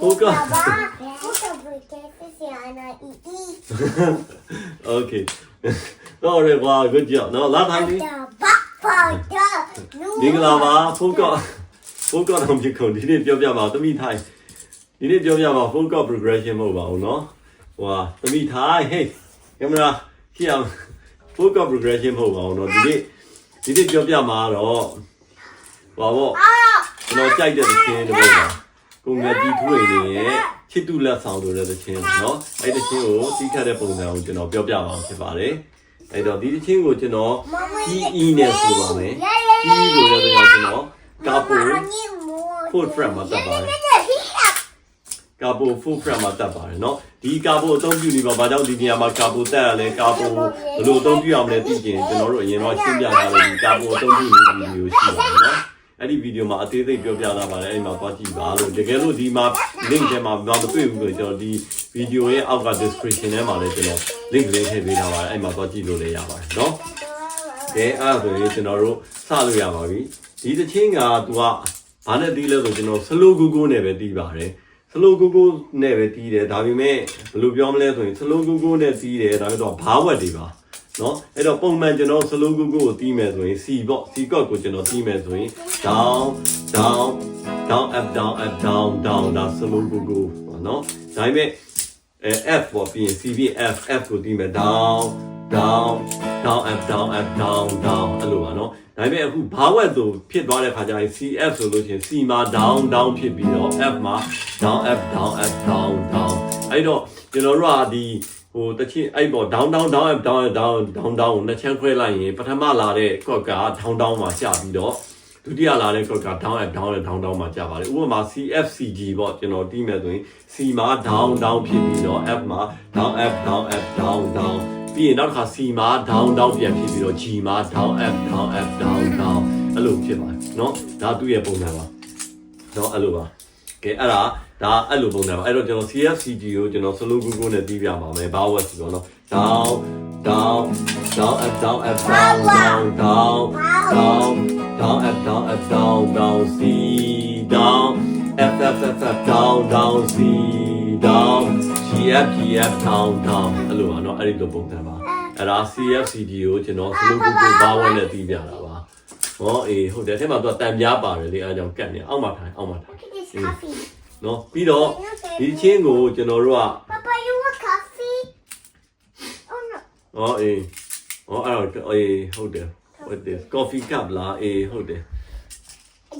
Poker. Poker porque se llama y y. Okay. တော့ရကွာ good job နော်လာထိုင်ပြီ Papa, da. မင်္ဂလာပါဖုန်းကောဖုန်းကောတော့မြေခုံဒီနေ့ပြောပြပါသမီးထိုင်ဒီနေ့ပြောပြပါဖုန်းကော progression မဟုတ်ပါဘူးเนาะဟိုဟာသမီးထိုင် hey ကင်မရာကြည့်အောင်ဖုန်းကော progression မဟုတ်ပါဘူးเนาะဒီနေ့ဒီနေ့ပြောပြမှာတော့ဟောပေါ့ကျွန်တော်ကြိုက်တဲ့သချင်းတစ်ပုဒ်ပါ ကိုငါတီထွေနေရဲ့ချစ်တူလက်ဆောင်လို့တဲ့သချင်းเนาะအဲ့ဒီသချင်းကိုတီးခတ်တဲ့ပုံစံကိုကျွန်တော်ပြောပြပါအောင်ဖြစ်ပါတယ်အဲ့တော့ဒီသချင်းကိုကျွန်တော် E နဲ့ဆိုပါမယ် E ကိုရတဲ့ကျွန်တော်ကာပို food frame မှာတက်ပါတယ်ကာပို food frame မှာတက်ပါတယ်เนาะဒီကာပိုအသုံးပြုနေပါဘာကြောင့်ဒီနေရာမှာကာပိုတက်ရလဲကာပိုဘယ်လိုအသုံးပြုအောင်လဲသိကျင်ကျွန်တော်တို့အရင်တော့ရှင်းပြထားလို့ဒီကာပိုအသုံးပြုနေဗီဒီယိုရှိပါတယ်เนาะ အဲ့ဒီဗီဒီယိုမှာအသေးစိတ်ပြောပြလာပါတယ်အဲ့ဒီမှာသွားကြည့်ပါလို့တကယ်လို့ဒီမှာ link ထဲမှာမတွေ့ဘူးလို့ကျွန်တော်ဒီဗီဒီယိုရဲ့အောက်က description ထဲမှာလည်းကျွန်တော် link လေးထည့်ပေးထားပါတယ်အဲ့မှာသွားကြည့်လို့လည်းရပါတယ်เนาะ ကဲအဲ့ဒါဆိုရင်ကျွန်တော်တို့စလို့ရပါပြီဒီသချင်းကသူကဘာနဲ့တီးလဲဆိုကျွန်တော်စလိုဂူဂူနဲ့ပဲတီးပါတယ်စလိုဂူဂူနဲ့ပဲတီးတယ်ဒါပေမဲ့ဘယ်လိုပြောမလဲဆိုရင်စလိုဂူဂူနဲ့တီးတယ်ဒါပေမဲ့တော့ဘာဝက်တွေပါ နော်အဲ့တော့ပုံမှန်ကျွန်တော်စလိုဂူဂူကိုတီးမယ်ဆိုရင် C ပေါ့ C ကော့ကိုကျွန်တော်တီးမယ်ဆိုရင် down down down up down up down down ဒါစလိုဂူဂူပေါ့နော်ဒါပေမဲ့အဲ F ပေါ့ပြီးရင် C ပြီး F F ကိုတီးမယ် down down down up down up down down အဲ့လိုပါနော်ဒါပေမဲ့အခုဘာဝက်ဆိုဖြစ်သွားတဲ့ခါကျရင် CF ဆိုလို့ရှိရင် C မှာ down down ဖြစ်ပြီးတော့ F မှာ down up down up down down အဲ့တော့ကျွန်တော်တို့ကဒီ ဟိုတချင်အဲ့ပေါ့ down down down up down up down down down ကိုနှစ်ချမ်းခွဲလိုက်ရင်ပထမလာတဲ့ chord က down down မှာကျပြီးတော့ဒုတိယလာတဲ့ chord က down up down up down down မှာကျပါတယ်ဥပမာ CFCG ပေါ့ကျွန်တော်တီးမယ်ဆိုရင် C မှာ down down ဖြစ်ပြီးတော့ F မှာ down up down up down down ပြီးရင်နောက်တစ်ခါ C မှာ down down ပြန်ဖြစ်ပြီးတော့ G မှာ down up down up down down အဲ့လိုဖြစ်ပါတယ်เนาะဒါသူ့ရဲ့ပုံစံပါเนาะအဲ့လိုပါကဲအဲ့ဒါ ဒါအဲ့လိုပုံစံပါအဲ့တော့ကျွန်တော် CFCG ကိုကျွန်တော် solo google နဲ့ပြီးပြပါမယ် bowers ဆိုတော့နော် down down down up down up down down down down down up down up down down c down f f f f down down c down g f g f down down အဲ့လိုပါနော်အဲ့ဒီလိုပုံစံပါအဲ့ဒါ CFCG ကိုကျွန်တော် solo google bowers နဲ့ပြီးပြတာပါဟောအေးဟုတ်တယ်အဲ့မှာသူကတံပြားပါတယ်လေအားကြောင့်ကတ်နေအောင်မထိုင်အောင်မထိုင် It's coffee နော်ပြီးတော့ဒီချင်းကိုကျွန်တော်တို့က Papa you want coffee Oh no ဟောအေးဟောအဲ့တော့အေးဟုတ်တယ် what this coffee cup လားအေးဟုတ်တယ်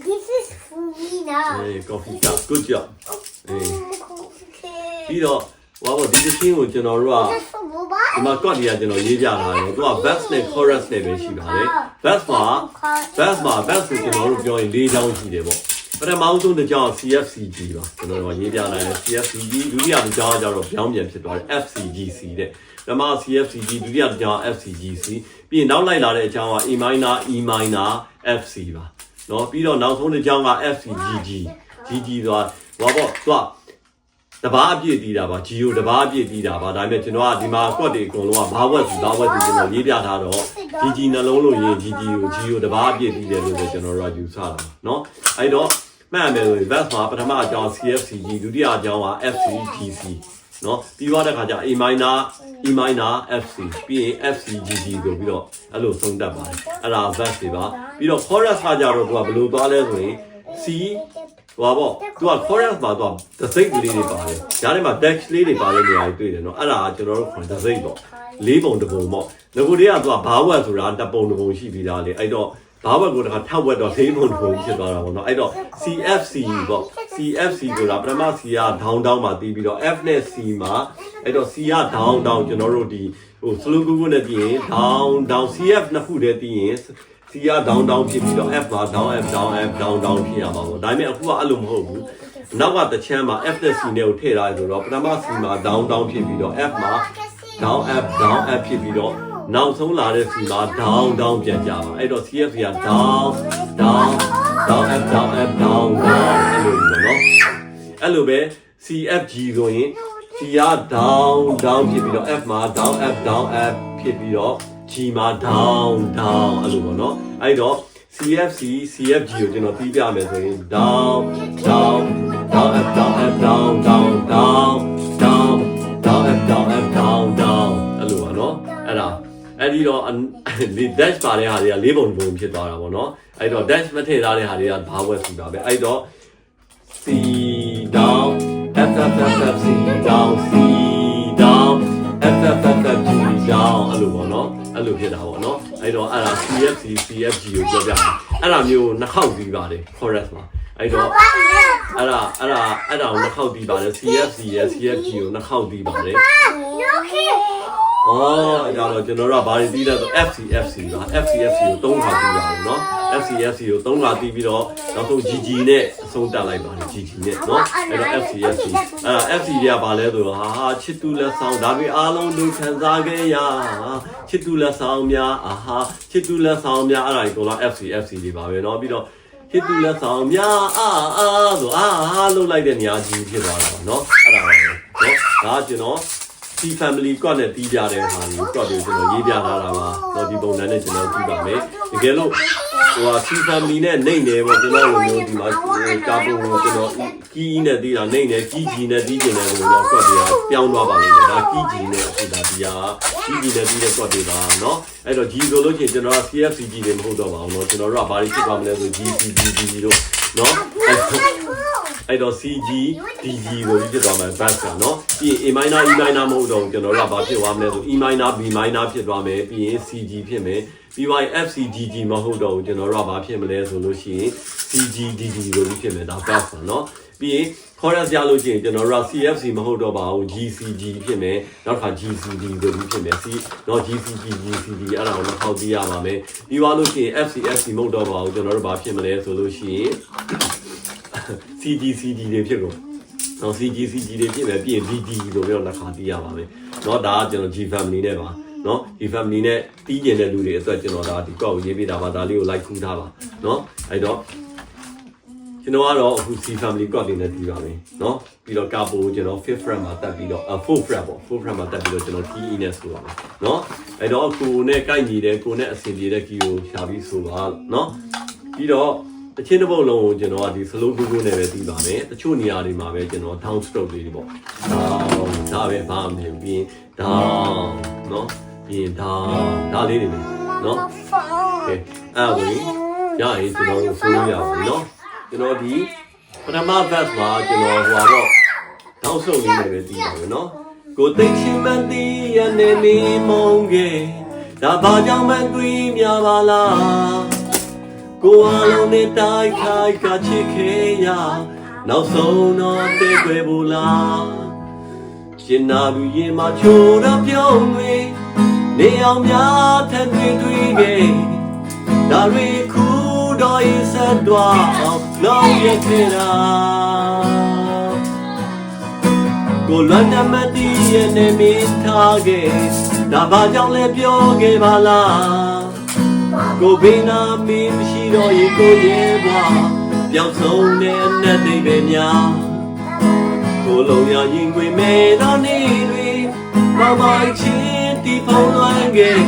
This is for me now အေး coffee cup good job အေးပြီးတော့ဟောပေါ့ဒီချင်းကိုကျွန်တော်တို့ကဒီမှာကွက်တွေကကျွန်တော်ရေးကြတာလေသူက bass နဲ့ chorus နဲ့ပဲရှိပါတယ် bass မှာ bass မှာ bass ကိုကျွန်တော်တို့ပြောရင်၄ချောင်းရှိတယ်ပေါ့ ပထမဆုံးတစ်ချောင်း CFCG ပါကျွန်တော်တို့ရေးပြလိုက်တယ် CFCG ဒုတိယတစ်ချောင်းကျတော့ပြောင်းပြန်ဖြစ်သွားတယ် FCGC တဲ့ပထမ CFCG ဒုတိယတစ်ချောင်း FCGC ပြီးရင်နောက်လိုက်လာတဲ့အချောင်းက E minor E minor FC ပါเนาะပြီးတော့နောက်ဆုံးတစ်ချောင်းက FCGG GG ဆိုတာဟောပေါ့သူကတဘာအပြည့်တီးတာပါ Geo တဘာအပြည့်တီးတာပါဒါပေမဲ့ကျွန်တော်ကဒီမှာ quad တွေအကုန်လုံးကဘာဝက်စီဘာဝက်စီကျွန်တော်ရေးပြထားတော့ GG နှလုံးလို့ရင် GG ကို Geo တဘာအပြည့်တီးတယ်လို့ပဲကျွန်တော်တို့ကယူဆတာเนาะအဲ့တော့ မှန်မယ်ဆိုရင် verse မှာပထမအကြောင်း CFCG ဒုတိယအကြောင်းက FCGC เนาะပြီးသွားတဲ့ခါကျ A minor E minor FC ပြီးရင် FCGG ဆိုပြီးတော့အဲ့လိုသုံးတတ်ပါတယ်အဲ့ဒါ verse တွေပါပြီးတော့ chorus ကကြတော့သူကဘယ်လိုသွားလဲဆိုရင် C ဟိုပါပေါ့သူက chorus မှာသူကသစိတ်ကလေးတွေပါတယ်။ဒါထဲမှာ dash လေးတွေပါတဲ့နေရာတွေတွေ့တယ်နော်။အဲ့ဒါကကျွန်တော်တို့ခေါ်သစိတ်ပေါ့။လေးပုံတစ်ပုံပေါ့။ငကိုတွေကသူကဘာဝက်ဆိုတာတစ်ပုံတစ်ပုံရှိပြီးသားလေ။အဲ့တော့ ဘာဝက်ကိုတခါထောက်ဝက်တော့လေးပုံတစ်ပုံဖြစ်သွားတာပေါ့နော်။အဲ့တော့ CFC ပေါ့ CFC ဆိုတာပထမ C က down down မှာတီးပြီးတော့ F နဲ့ C မှာအဲ့တော့ C က down down ကျွန်တော်တို့ဒီဟို slow google နဲ့တီးရင် down down CF နှစ်ခုတည်းတီးရင် C က down down ဖြစ်ပြီးတော့ F မှာ down F down F down down ဖြစ်ရမှာပေါ့ဒါပေမဲ့အခုကအဲ့လိုမဟုတ်ဘူးနောက်ကတစ်ချမ်းမှာ F နဲ့ C နဲ့ကိုထည့်ထားရဆိုတော့ပထမ C မှာ down down ဖြစ်ပြီးတော့ F မှာ down F down F ဖြစ်ပြီးတော့ နောက်ဆုံးလာတဲ့ဆူကဒေါင်းဒေါင်းပြန်ကြပါအဲ့တော့ CF ကဒေါင်းဒေါင်းဒေါင်း up down up down အဲ့လိုမျိုးနော်အဲ့လိုပဲ CFG ဆိုရင် G က down down ဖြစ်ပြီးတော့ F မှာ down up down up ဖြစ်ပြီးတော့ G မှာ down down အဲ့လိုပေါ့နော်အဲ့တော့ CFC CFG ကိုကျွန်တော်ပြီးပြမယ်ဆိုရင် down down down up down up down down down down down up down up down down အဲ့လိုပါနော်အဲ့ဒါ အဲ့ဒီတော့ဒီ dash ပါတဲ့ဟာတွေကလေးပုံပုံဖြစ်သွားတာပေါ့နော်အဲ့တော့ dash မထည့်ထားတဲ့ဟာတွေကဘာဝက်ဆိုတာပဲအဲ့တော့ C down F F F F C down C down F F F F G down အဲ့လိုပေါ့နော်အဲ့လိုဖြစ်တာပေါ့နော်အဲ့တော့အဲ့ဒါ CFC CFG ကိုပြောပြတာအဲ့ဒါမျိုးနှစ်ခေါက်ပြီးပါတယ် chorus မှာအဲ့တော့အဲ့ဒါအဲ့ဒါအဲ့ဒါကိုနှစ်ခေါက်ပြီးပါတယ် CFC ရဲ့ CFG ကိုနှစ်ခေါက်ပြီးပါတယ် Look here. အော်အဲ့ဒါတော့ကျွန်တော်တို့ကဘာတွေပြီးလဲဆို FCFC ပါ FCFC ကို၃ခါပြီးပါတယ်เนาะ FCFC ကို၃ခါပြီးပြီးတော့နောက်ဆုံး GG နဲ့အဆုံးတက်လိုက်ပါတယ် GG နဲ့เนาะအဲ့တော့ FCFC အဲ့ဒါ FC တွေကဘာလဲဆိုတော့ဟာဟာချစ်တူလက်ဆောင်ဒါပေအားလုံးတို့ခံစားခဲ့ရချစ်တူလက်ဆောင်များအာဟာချစ်တူလက်ဆောင်များအဲ့ဒါကြီးကတော့ FCFC တွေပါပဲเนาะပြီးတော့ချစ်တူလက်ဆောင်များအာအာဆိုအာအာလှုပ်လိုက်တဲ့နေရာကြီးဖြစ်သွားတာပါเนาะအဲ့ဒါပါပဲเนาะဒါကကျွန်တော် C family ကွက်နဲ့တီးကြတဲ့ဟာကိုကွက်ကိုကျွန်တော်ရေးပြထားတာပါတော့ဒီပုံစံနဲ့ကျွန်တော်ကြည့်ပါမယ်တကယ်လို့ဟိုဟာ C family နဲ့နှိမ့်နေပေါ့ကျွန်တော်လိုမျိုးဒီမှာကာပုံကိုကျွန်တော်ကီးနဲ့တီးတာနှိမ့်နေကီးကြီးနဲ့တီးကျင်တယ်ဆိုတော့ကွက်တွေကပြောင်းသွားပါလိမ့်မယ်ဒါကီးကြီးနဲ့အခုဒါဒီဟာကီးကြီးနဲ့တီးတဲ့ကွက်တွေပါเนาะအဲ့တော့ G ဆိုလို့ချင်းကျွန်တော်က CFCG တွေမဟုတ်တော့ပါဘူးเนาะကျွန်တော်တို့ကဘာတွေဖြစ်သွားမလဲဆို GCGG တို့เนาะ အဲ့တော့အဲ့တော့ CG DG ကိုကြီးဖြစ်သွားမယ် bass ကနော်ပြီးရင် A minor E minor မဟုတ်တော့ဘူးကျွန်တော်တို့ကဘာဖြစ်သွားမလဲဆို E minor B minor ဖြစ်သွားမယ်ပြီးရင် CG ဖြစ်မယ်ပြီးရင် FCGG မဟုတ်တော့ဘူးကျွန်တော်တို့ကဘာဖြစ်မလဲဆိုလို့ရှိရင် CG DG ကိုကြီးဖြစ်မယ်ဒါ bass ကနော်ပြီးရင် chorus ရလို့ရှိရင်ကျွန်တော်တို့က CFC မဟုတ်တော့ပါဘူး GCG ဖြစ်မယ်နောက်တစ်ခါ GCD ကိုကြီးဖြစ်မယ် C နော် GCG GCD အဲ့ဒါကိုတော့ဟောက်ပြရပါမယ်ပြီးသွားလို့ရှိရင် FCFC မဟုတ်တော့ပါဘူးကျွန်တော်တို့ဘာဖြစ်မလဲဆိုလို့ရှိရင် CG CG တွေဖြစ်ကုန်နော် CG CG တွေဖြစ်မယ်ပြီးရင် DD လို့ပြောလက်ခါတီးရပါမယ်နော်ဒါကကျွန်တော် G family နဲ့ပါနော်ဒီ family နဲ့တီးကျင်တဲ့လူတွေအတွက်ကျွန်တော်ဒါဒီကောက်ရေးပေးတာပါဒါလေးကို like ခူးထားပါနော်အဲ့တော့ကျွန်တော်ကတော့အခု C family ကောက်တင်နေတီးပါမယ်နော်ပြီးတော့ကာပိုကိုကျွန်တော် fifth frame မှာတက်ပြီးတော့ fourth frame ပေါ့ fourth frame မှာတက်ပြီးတော့ကျွန်တော် TE နဲ့ဆိုပါမယ်နော်အဲ့တော့ကိုနဲ့ကိုက်ညီတယ်ကိုနဲ့အဆင်ပြေတဲ့ key ကိုရှာပြီးဆိုပါနော်ပြီးတော့ တချင်းတစ်ပုတ်လုံးကိုကျွန်တော်ကဒီ slow google နဲ့ပဲပြီးပါမယ်တချို့နေရာတွေမှာပဲကျွန်တော် down stroke လေးတွေပေါ့ down ဒါပဲဘာမှမဖြစ်ဘူးပြီးရင် down เนาะပြီးရင် down ဒါလေးတွေပဲเนาะ ကဲအဲ့ဒါဆိုရင်ရရင်ကျွန်တော်တို့ဆိုလို့ရပါပြီเนาะကျွန်တော်ဒီပထမ verse မှာကျွန်တော်ဟိုပါတော့တောက်ဆုပ်လေးနဲ့ပဲပြီးပါမယ်เนาะကိုသိချင်မှန်တီးရနေမီမုံခဲ့ဒါဘာကြောင့်မှတွေးများပါလား ကိုအလုံးနဲ့တိုက်ခိုက်ကချစ်ခဲ့ရနောက်ဆုံးတော့တည့်ွယ်ဘူးလားရှင်နာဘူးရင်မှာချိုးတော့ပြုံးတွေနေအောင်များထက်တွေတွေ့ခဲ့ဒါရီခုတော့ရဆက်တော့အောင်လောက်ရခဲ့တာကိုလွမ်းနမတီးရဲ့နေမင်းထားခဲ့ဒါဘာကြောင့်လဲပြောခဲ့ပါလား ကိုဘေးနာမင်းမရှိတော့ရေကိုရဲ့ဘွားပြောင်းဆုံးတဲ့အနက်တွေပဲများကိုလုံးရရင်ခွေမဲ့တော့နေတွေမမချင်းတီဖုံးလွှမ်းခဲ့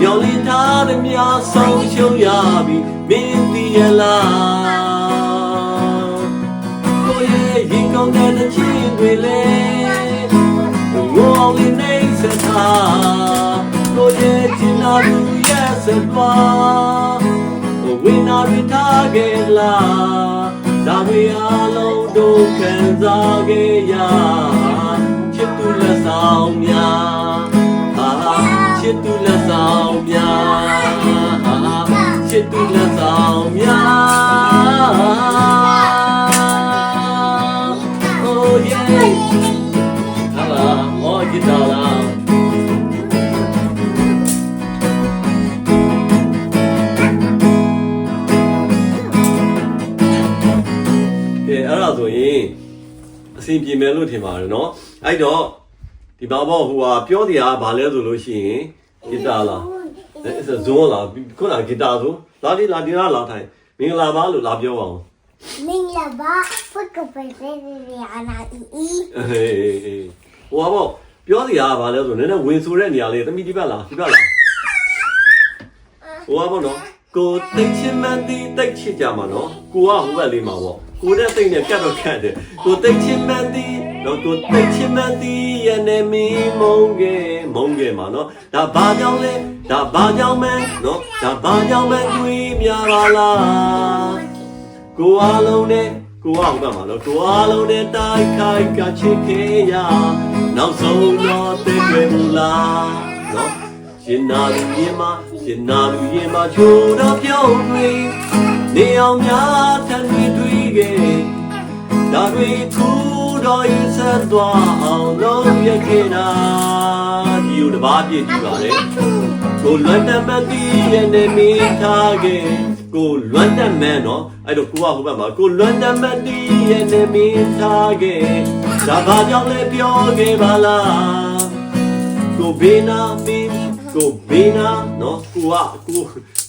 မျောလင်းထားတဲ့မြာဆုံးရှုံးရပြီမင်းတည်ရလားကိုရဲ့ရင်ကောင်းတဲ့ချင်းတွေလေငိုအောင်လေးနေစထား ကိုရဲ့ချင်နာသူရဲ့စပါဝိနာရထားခဲ့လားဒါဝေအားလုံးတို့ခံစားခဲ့ရချစ်သူလက်ဆောင်များဟာချစ်သူလက်ဆောင်များဟာချစ်သူလက်ဆောင်များ ဆင်ပြေမယ်လို့ထင်ပါတယ်နော်အဲ့တော့ဒီဘာဘောဟိုဟာပြောတရားဘာလဲဆိုလို့ရှိရင်ဂီတာလားအဲ့ဒါဇွန်လားခုနဂီတာဆိုလာဒီလာဒီလားလာထိုင်မင်္ဂလာပါလို့လာပြောအောင်မင်္ဂလာပါဖုတ်ကပဲပဲအနာအီဟေးဟိုဘောပြောစရာကဘာလဲဆိုနည်းနည်းဝင်ဆိုတဲ့နေရာလေးသမီးဒီဘက်လားဒီဘက်လားဟိုဘောနော်ကိုတိတ်ချင်မှန်တိတ်ချစ်ကြမှာနော်ကိုကဟိုဘက်လေးမှာပေါ့ ကိုနဲ့သိမ့်နဲ့ကတ်တော့ကတ်တယ်ကိုသိမ့်ချင်းမှန်သည်နော်ကိုသိမ့်ချင်းမှန်သည်ရနေမီမုံကဲမုံကဲမှာနော်ဒါဘာကြောင့်လဲဒါဘာကြောင့်မဲနော်ဒါဘာကြောင့်မဲတွေးများပါလားကိုအားလုံးနဲ့ကိုအောင်ကမှာနော်ကိုအားလုံးနဲ့တိုက်ခိုက်ကချစ်ခဲ့ရနောက်ဆုံးတော့သိတွေ့မလားနော်ရှင်နာလူရင်မှာရှင်နာလူရင်မှာချိုးတော့ပြုံးတွေနေအောင်များထန်တွေတွေ့ ခဲ့ဒါတွေထူတော့ရင်ဆက်သွားအောင်လုံးရခဲ့တာဒီလိုတစ်ပါးပြည့်ကြည့်ပါလေကိုလွမ်းတမတိရဲ့နေမိထားခဲ့ကိုလွမ်းတမန်နော်အဲ့တော့ကိုကဟိုဘက်မှာကိုလွမ်းတမတိရဲ့နေမိထားခဲ့ဒါဘာကြောင့်လဲပြောခဲ့ပါလားကိုဘေးနာမင်း ကိုဘေးနာနော်ကိုကကို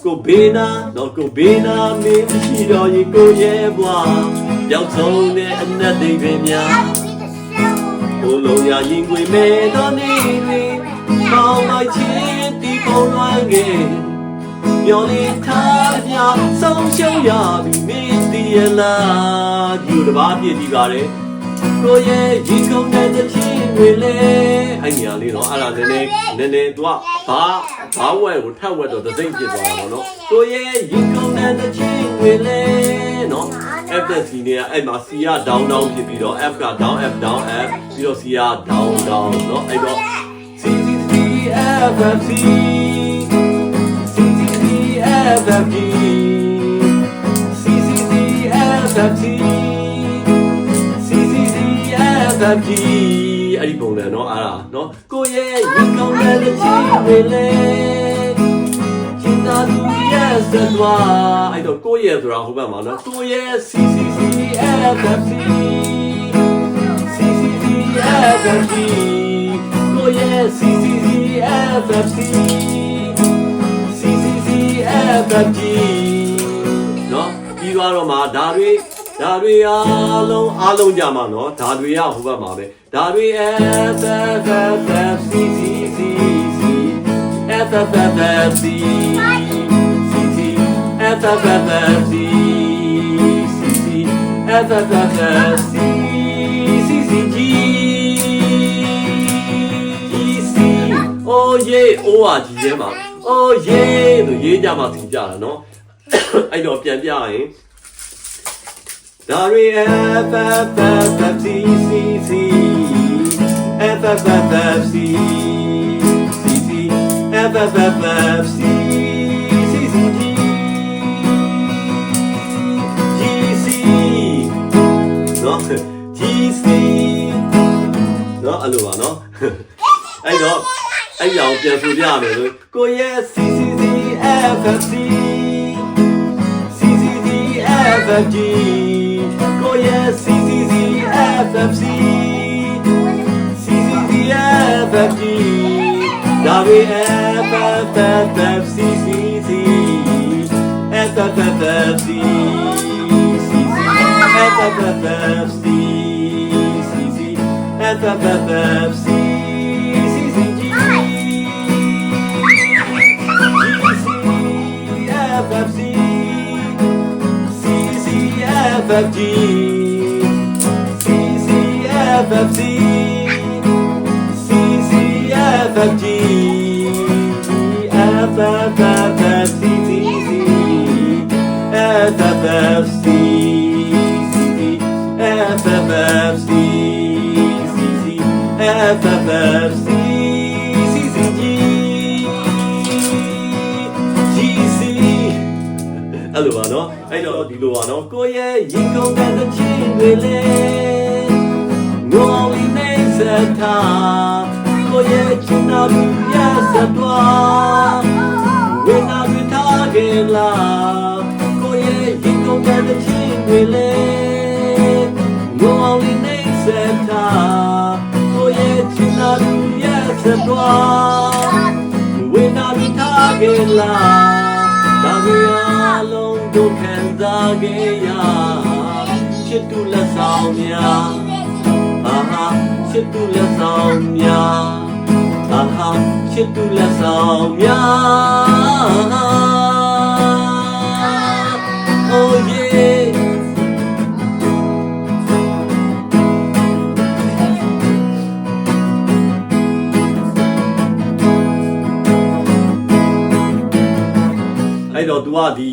ကိုဘေးနာနော်ကိုဘေးနာမင်းရှိတော်ရင်ကိုရဲ့ဘွားပြောင်းဆုံးတဲ့အနက်တွေပဲများကိုလုံးရရင်ခွေမဲ့တော်နေတွေပေါင်းလိုက်ချင်းဒီပုံလွှမ်းခဲ့မျောလေးထားပြဆုံးရှုံးရပြီမင်းတည်ရလားဒီလိုတစ်ပါးပြည့်ကြည့်ပါလေ ကိုရဲ့ဒီကုန်တဲ့တဖြင်းတွေလေအဲ့ညာလေးတော့အဲ့ဒါနည်းနည်းနည်းနည်းသူကဘာဘာဝဲကိုထပ်ဝဲတော့သတိဖြစ်သွားတာပေါ့နော်ကိုရဲ့ဒီကုန်တဲ့တဖြင်းတွေလေနော် F နဲ့ C နဲ့အဲ့မှာ C က down down ဖြစ်ပြီးတော့ F က down F down F ပြီးတော့ C က down down နော်အဲ့တော့ C C C F F C C C C F F G C C C F F G F F G အဲ့ဒီပုံစံเนาะအဲ့ဒါเนาะကိုရဲ့ရင်ကောင်းတဲ့လက်ချီတွေလေချင်သာသူရဲ့စသွားအဲ့တော့ကိုရဲ့ဆိုတာဟိုဘက်မှာเนาะကိုရဲ့ C C C F F C C C C F F G ကိုရဲ့ C C C F F C C C C F F G เนาะပြီးသွားတော့မှာဒါတွေ ဒါတွေအားလုံးအားလုံးကြမှာနော်ဒါတွေရဟိုဘက်မှာပဲဒါတွေ F F F F C C C C F F F F C C C F F F F C C C F F F F C C C G G C Oh yeah oh อ่ะကြီးထဲမှာ Oh yeah လို့ရေးကြမှာသင်ကြတာနော်အဲ့တော့ပြန်ပြရင် ဒါရီ F F F F C C C F F F F C C C F F F F C C C G G C နော် G C နော်အဲ့လိုပါနော်အဲ့တော့အဲ့ကြောင်ပြန်ဆိုပြရမယ်ဆိုကိုရဲ့ C C C F yes, C C Z F F C, C C Z F F G, W F F F F C C C, F F F F C, C C F F F F C, C C F F F F C. FFG F F C C C F F G F F F F C C C F F F C C C F F F C C C F F F C C C G G C အဲ့လိုပါနော်အဲ့တော့ဒီလိုပါနော်ကိုရဲ့ရင်ကုန်တဲ့ချင်းတွေလေ ငေါလီနေစတာကိုရဲ့ချင်နာဘူးရစတော့ဝိနာပြထားခဲ့လားကိုရဲ့ရင်ကုန်တဲ့ချင်းတွေလေငေါလီနေစတာကိုရဲ့ချင်နာဘူးရစတော့ဝိနာပြထားခဲ့လားဒါတွေအလုံးတို့ခံစားခဲ့ရချစ်တူလက်ဆောင်များအာ ဟာချစ်သူလက်ဆောင်များဒါဟာချစ်သူလက်ဆောင်များ Oh yeah ဲ့တော့ तू ကဒီ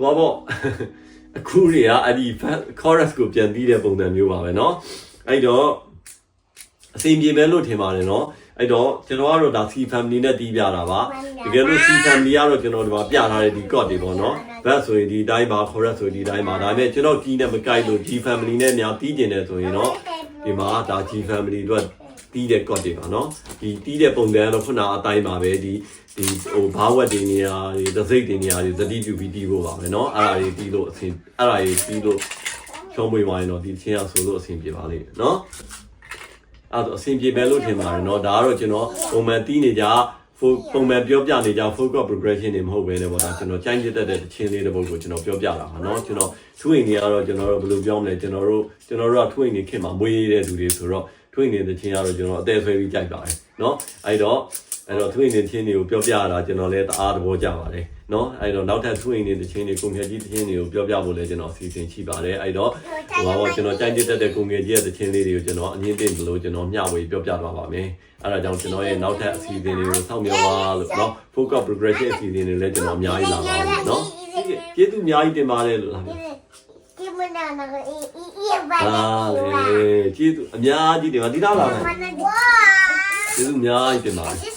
ဟောပေါ့အခုတွေကအဲ့ဒီ chorus ကိုပြန်ပြီးတဲ့ပုံစံမျိုးပါပဲเนาะအဲ့တော့ အဆင်ပြေမယ်လို့ထင်ပါတယ်နော်အဲ့တော့ကျွန်တော်ကတော့ဒါ C family နဲ့တီးပြတာပါတကယ်လို့ C family ကတော့ကျွန်တော်ဒီမှာပြထားတဲ့ဒီ code တွေပေါ့နော်ဘတ်ဆိုရင်ဒီတိုင်းပါ correct ဆိုဒီတိုင်းပါဒါပေမဲ့ကျွန်တော်တီးနဲ့မကြိုက်လို့ G family နဲ့များတီးကျင်တယ်ဆိုရင်တော့ဒီမှာဒါ G family အတွက်တီးတဲ့ code တွေပါနော်ဒီတီးတဲ့ပုံစံကတော့ခုနအတိုင်းပါပဲဒီဒီဟိုဘားဝက်တွေနေရာတွေသစိတ်တွေနေရာတွေသတိပြုပြီးတီးဖို့ပါပဲနော်အဲ့ဒါတွေတီးလို့အဆင်အဲ့ဒါတွေတီးလို့ချုံးပွေပါရင်တော့ဒီချင်းရဆိုလို့အဆင်ပြေပါလိမ့်မယ်နော် အဲ့တော့အဆင်ပြေပဲလို့ထင်ပါတယ်เนาะဒါကတော့ကျွန်တော်ပုံမှန်တီးနေကြပုံမှန်ပြောပြနေကြ focus progression တွေမဟုတ်ဘဲねပေါ့ဒါကျွန်တော်ကြိုင်းကျတဲ့တဲ့ချင်းလေးတစ်ပုဒ်ကိုကျွန်တော်ပြောပြတာပါเนาะကျွန်တော်ထွင်နေရတော့ကျွန်တော်တို့ဘယ်လိုပြောမလဲကျွန်တော်တို့ကျွန်တော်တို့ကထွင်နေခင်မှာမွေးတဲ့လူတွေဆိုတော့ထွင်နေတဲ့ချင်းကတော့ကျွန်တော်အသေးဆွဲပြီးကြိုက်ပါတယ်เนาะအဲ့တော့ အဲ့တော့ထွင်နေတဲ့ချင်းတွေကိုပြောပြတာကျွန်တော်လည်းတအားသဘောကျပါတယ်เนาะအဲ့တော့နောက်ထပ်ထွင်နေတဲ့ချင်းတွေကုန်မြတ်ကြီးချင်းတွေကိုပြောပြဖို့လည်းကျွန်တော်အစီအစဉ်ရှိပါတယ်အဲ့တော့ ဟိုပါကျွန်တော်ကြိုက်တဲ့တဲ့ကိုငယ်ကြီးရဲ့သချင်းလေးတွေကိုကျွန်တော်အငင်းတင်လို့ကျွန်တော်မျှဝေပြောပြသွားပါမယ်။အဲဒါကြောင့်ကျွန်တော်ရဲ့နောက်ထပ်အစီအစဉ်တွေကိုစောင့်မျှော်ပါလို့เนาะ focus progression အစီအစဉ်တွေလည်းကျွန်တော်အများကြီးလာပါမယ်เนาะ။ကျေးဇူးအများကြီးတင်ပါတယ်လို့လာပြီ ဒီမနာနာအီအီအီဘာ ။ဟာလေကျေးဇူးအများကြီးတင်ပါဒီတော့လာမယ် ဝါ ။ကျေးဇူးအများကြီးတင်ပါတယ် This